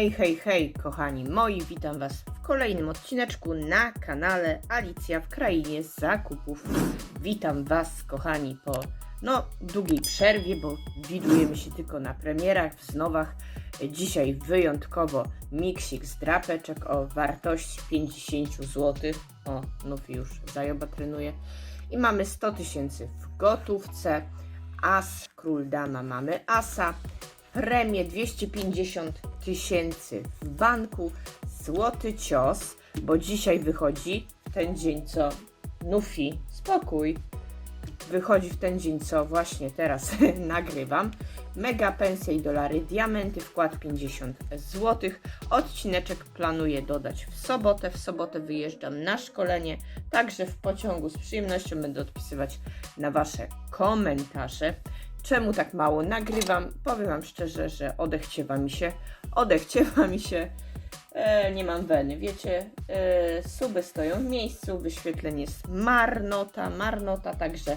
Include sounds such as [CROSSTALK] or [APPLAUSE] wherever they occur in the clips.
Hej, hej, hej, kochani moi, witam Was w kolejnym odcineczku na kanale Alicja w Krainie Zakupów. Witam Was, kochani, po no, długiej przerwie, bo widujemy się tylko na premierach, wznowach. Dzisiaj wyjątkowo miksik z drapeczek o wartości 50 zł. O, Nufi już zajoba trenuje. I mamy 100 tysięcy w gotówce. As, król dama mamy asa. Premię 250 tysięcy w banku. Złoty cios, bo dzisiaj wychodzi ten dzień, co Nufi, spokój. Wychodzi w ten dzień, co właśnie teraz [LAUGHS] nagrywam. Mega pensja i dolary, diamenty, wkład 50 zł. Odcineczek planuję dodać w sobotę. W sobotę wyjeżdżam na szkolenie, także w pociągu z przyjemnością będę odpisywać na Wasze komentarze. Czemu tak mało nagrywam? Powiem Wam szczerze, że odechciewa mi się. Odechciewa mi się. E, nie mam weny, wiecie, e, suby stoją w miejscu, wyświetleń jest marnota, marnota, także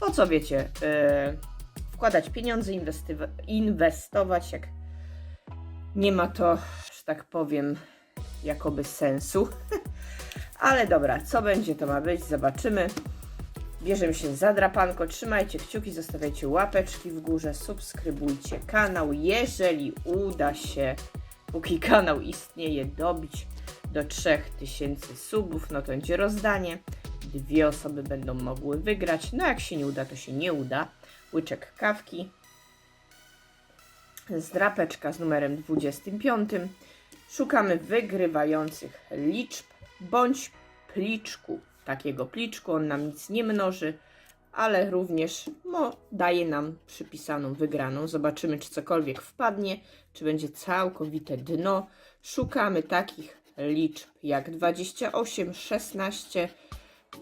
po co wiecie, e, wkładać pieniądze, inwestować, jak nie ma to, że tak powiem, jakoby sensu. [LAUGHS] Ale dobra, co będzie, to ma być, zobaczymy. Bierzemy się za drapanko, trzymajcie kciuki, zostawiajcie łapeczki w górze, subskrybujcie kanał, jeżeli uda się, póki kanał istnieje, dobić do 3000 subów, no to będzie rozdanie, dwie osoby będą mogły wygrać, no jak się nie uda, to się nie uda, łyczek kawki, zdrapeczka z numerem 25, szukamy wygrywających liczb, bądź pliczku, takiego pliczku, on nam nic nie mnoży, ale również no, daje nam przypisaną wygraną. Zobaczymy, czy cokolwiek wpadnie, czy będzie całkowite dno. Szukamy takich liczb jak 28, 16,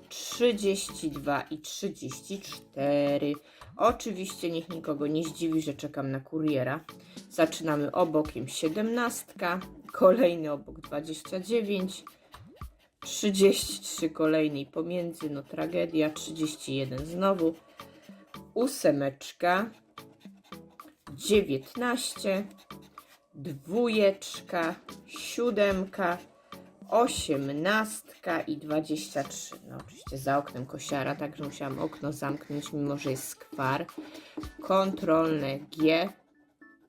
32 i 34. Oczywiście niech nikogo nie zdziwi, że czekam na kuriera. Zaczynamy obokiem 17, kolejny obok 29, 33 kolejnej pomiędzy, no tragedia, 31 znowu, ósemeczka, 19, dwójeczka, siódemka, osiemnastka i 23. No oczywiście za oknem kosiara, także musiałam okno zamknąć, mimo że jest skwar. Kontrolne G,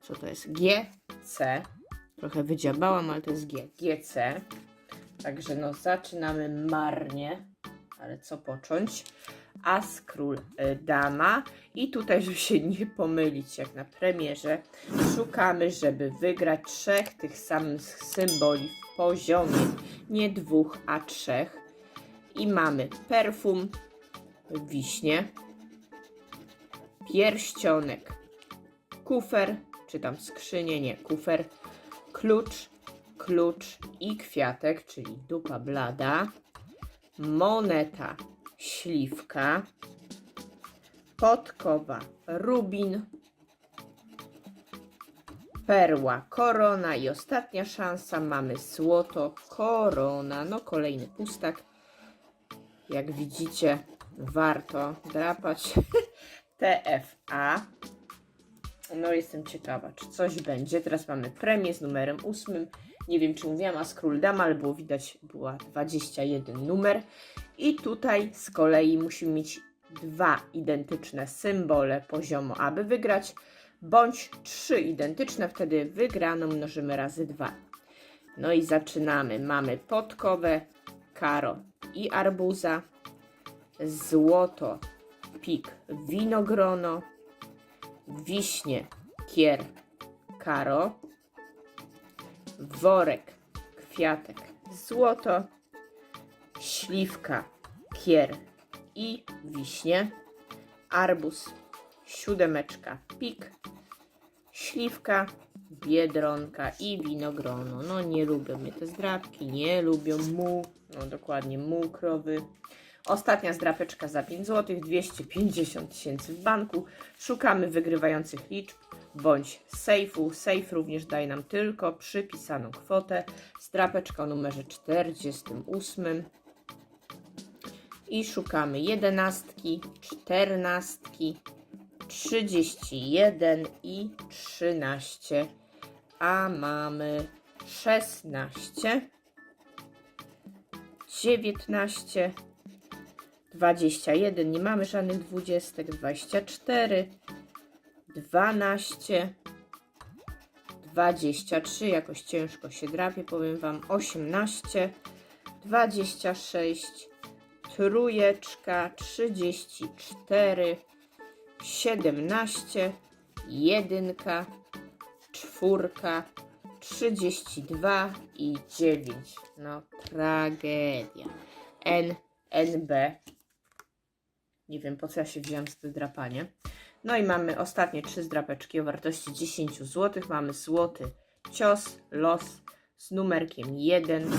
co to jest? G, C. Trochę wydziabałam, ale to jest G. GC. Także no zaczynamy marnie, ale co począć? As, król, y, dama. I tutaj, żeby się nie pomylić, jak na premierze, szukamy, żeby wygrać trzech tych samych symboli w poziomie, nie dwóch, a trzech. I mamy perfum, wiśnie, pierścionek, kufer, czy tam skrzynię, nie, kufer, klucz, klucz i kwiatek, czyli dupa blada, moneta, śliwka, podkowa, rubin, perła, korona i ostatnia szansa mamy złoto, korona, no kolejny pustak. Jak widzicie, warto drapać [LAUGHS] TFA. No jestem ciekawa, czy coś będzie. Teraz mamy premię z numerem ósmym. Nie wiem, czy mówiłam, a król dama, ale było widać, była 21 numer. I tutaj z kolei musimy mieć dwa identyczne symbole poziomu, aby wygrać, bądź trzy identyczne, wtedy wygraną mnożymy razy dwa. No i zaczynamy. Mamy podkowę, karo i arbuza, złoto, pik, winogrono, wiśnie, kier, karo, worek, kwiatek, złoto, śliwka, kier i wiśnie, arbuz, siódemeczka, pik, śliwka, biedronka i winogrono. No nie lubią mnie te zdrapki, nie lubią mu, no dokładnie mu krowy. Ostatnia zdrapeczka za 5 zł, 250 tysięcy w banku. Szukamy wygrywających liczb bądź sejfu. Sejf również daje nam tylko przypisaną kwotę. Zdrapeczka o numerze 48. I szukamy jedenastki, czternastki, 31 i 13. A mamy szesnaście, dziewiętnaście, dwadzieścia jeden, nie mamy żadnych dwudziestek, dwadzieścia cztery, dwanaście, dwadzieścia trzy, jakoś ciężko się drapie, powiem Wam, osiemnaście, dwadzieścia sześć, trójeczka, trzydzieści cztery, siedemnaście, jedynka, czwórka, 32 i 9. No, tragedia. N, NB. Nie wiem, po co ja się wziąłem z tym drapanie. No i mamy ostatnie trzy zdrapeczki o wartości 10 zł. Mamy złoty cios, los z numerkiem 1.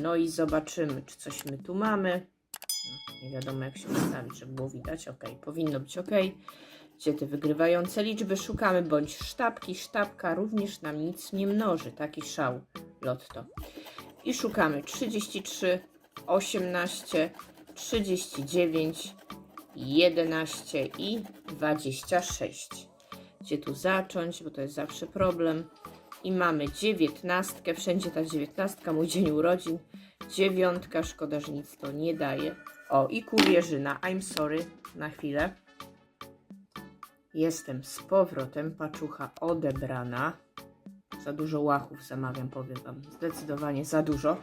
No i zobaczymy, czy coś my tu mamy. No, nie wiadomo, jak się ustawić, żeby było widać. Ok, powinno być ok gdzie te wygrywające liczby szukamy, bądź sztabki. Sztabka również nam nic nie mnoży, taki szał lotto. I szukamy 33, 18, 39, 11 i 26. Gdzie tu zacząć, bo to jest zawsze problem. I mamy dziewiętnastkę, wszędzie ta dziewiętnastka, mój dzień urodzin. Dziewiątka, szkoda, że nic to nie daje. O, i kurierzyna, I'm sorry, na chwilę. Jestem z powrotem, paczucha odebrana. Za dużo łachów zamawiam, powiem Wam. Zdecydowanie za dużo.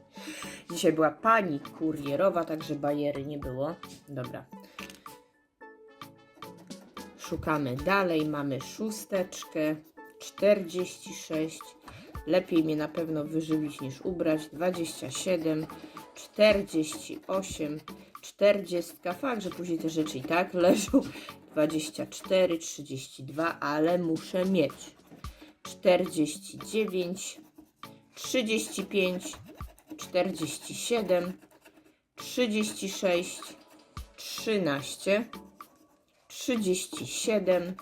[LAUGHS] Dzisiaj była pani kurierowa, także bajery nie było. Dobra. Szukamy dalej. Mamy szósteczkę, 46. Lepiej mnie na pewno wyżywić niż ubrać. 27, 48, 40. Fakt, że później te rzeczy i tak [LAUGHS] leżą. 24, 32, ale muszę mieć 49, 35, 47, 36, 13, 37,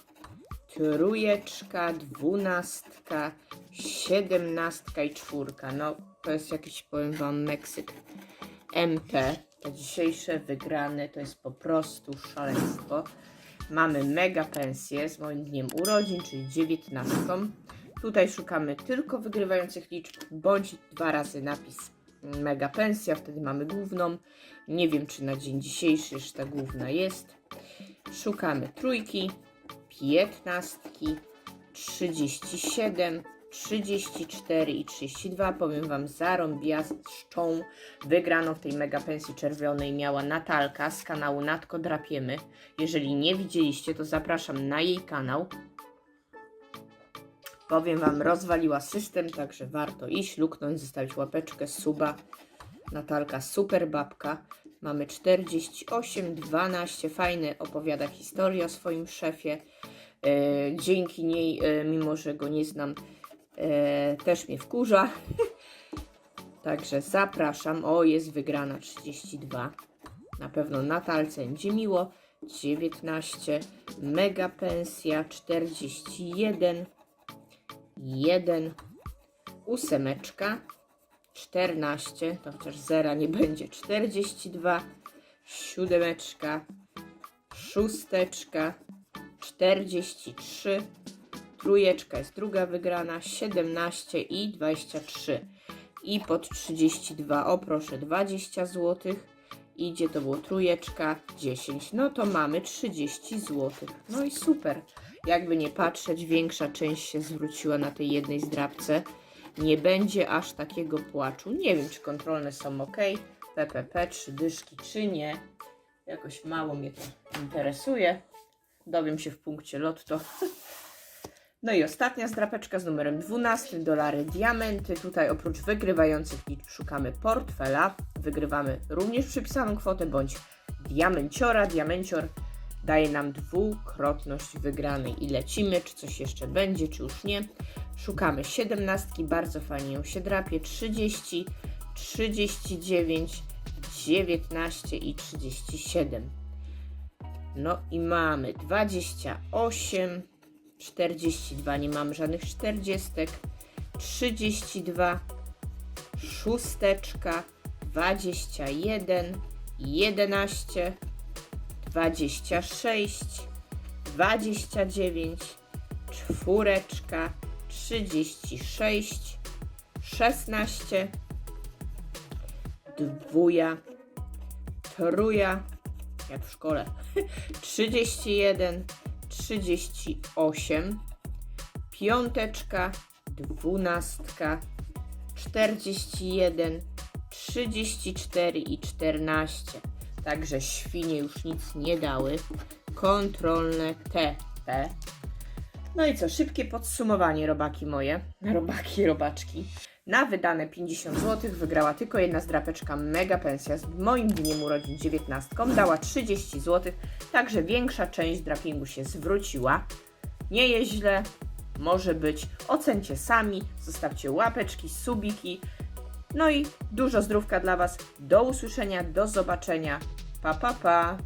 trójeczka, dwunastka, siedemnastka i czwórka. No, to jest jakiś, powiem Wam, Meksyk. MP, te dzisiejsze wygrane, to jest po prostu szaleństwo. Mamy mega pensję z moim dniem urodzin, czyli 19. Tutaj szukamy tylko wygrywających liczb, bądź dwa razy napis mega pensja, wtedy mamy główną. Nie wiem, czy na dzień dzisiejszy jeszcze ta główna jest. Szukamy trójki, piętnastki, 37, 34 i 32. Powiem Wam, zarąbiaszczą wygraną w tej mega pensji czerwonej miała Natalka z kanału Natko Drapiemy. Jeżeli nie widzieliście, to zapraszam na jej kanał. Powiem Wam, rozwaliła system, także warto iść, luknąć, zostawić łapeczkę, suba. Natalka, super babka. Mamy 48, 12, fajny opowiada historię o swoim szefie. E, dzięki niej, e, mimo że go nie znam, e, też mnie wkurza. [LAUGHS] Także zapraszam. O, jest wygrana 32. Na pewno Natalce będzie miło. 19. Mega pensja 41. 1. Ósemeczka 14. To chociaż zera nie będzie. 42. Siódemeczka. Szósteczka. 43. Trójeczka jest druga wygrana, 17 i 23. I pod 32, o proszę, 20 zł. Idzie, to było trójeczka, 10. No to mamy 30 zł. No i super. Jakby nie patrzeć, większa część się zwróciła na tej jednej zdrabce. Nie będzie aż takiego płaczu. Nie wiem, czy kontrolne są ok. PPP, trzy dyszki, czy nie. Jakoś mało mnie to interesuje. Dowiem się w punkcie lotto. No i ostatnia zdrapeczka z numerem 12, dolary diamenty. Tutaj oprócz wygrywających liczb szukamy portfela. Wygrywamy również przypisaną kwotę bądź diamenciora. Diamencior daje nam dwukrotność wygranej i lecimy, czy coś jeszcze będzie, czy już nie. Szukamy 17, bardzo fajnie ją się drapie, 30, 39, 19 i 37. No i mamy 28, 42, nie mamy żadnych 40, 32, szósteczka, 21, 11, 26, 29, czwóreczka, 36, 16, dwuja, truja, jak w szkole, [LAUGHS] 31, 38, piąteczka, dwunastka, 41, 34 i 14. Także świnie już nic nie dały. Kontrolne TP. No i co, szybkie podsumowanie, robaki moje. [LAUGHS] Robaki, robaczki. Na wydane 50 zł wygrała tylko jedna zdrapeczka Mega Pensja z moim dniem urodzin 19. Dała 30 zł, także większa część drapingu się zwróciła. Nie jest źle, może być. Ocencie sami, zostawcie łapeczki, subiki. No i dużo zdrówka dla Was. Do usłyszenia, do zobaczenia. Pa, pa, pa.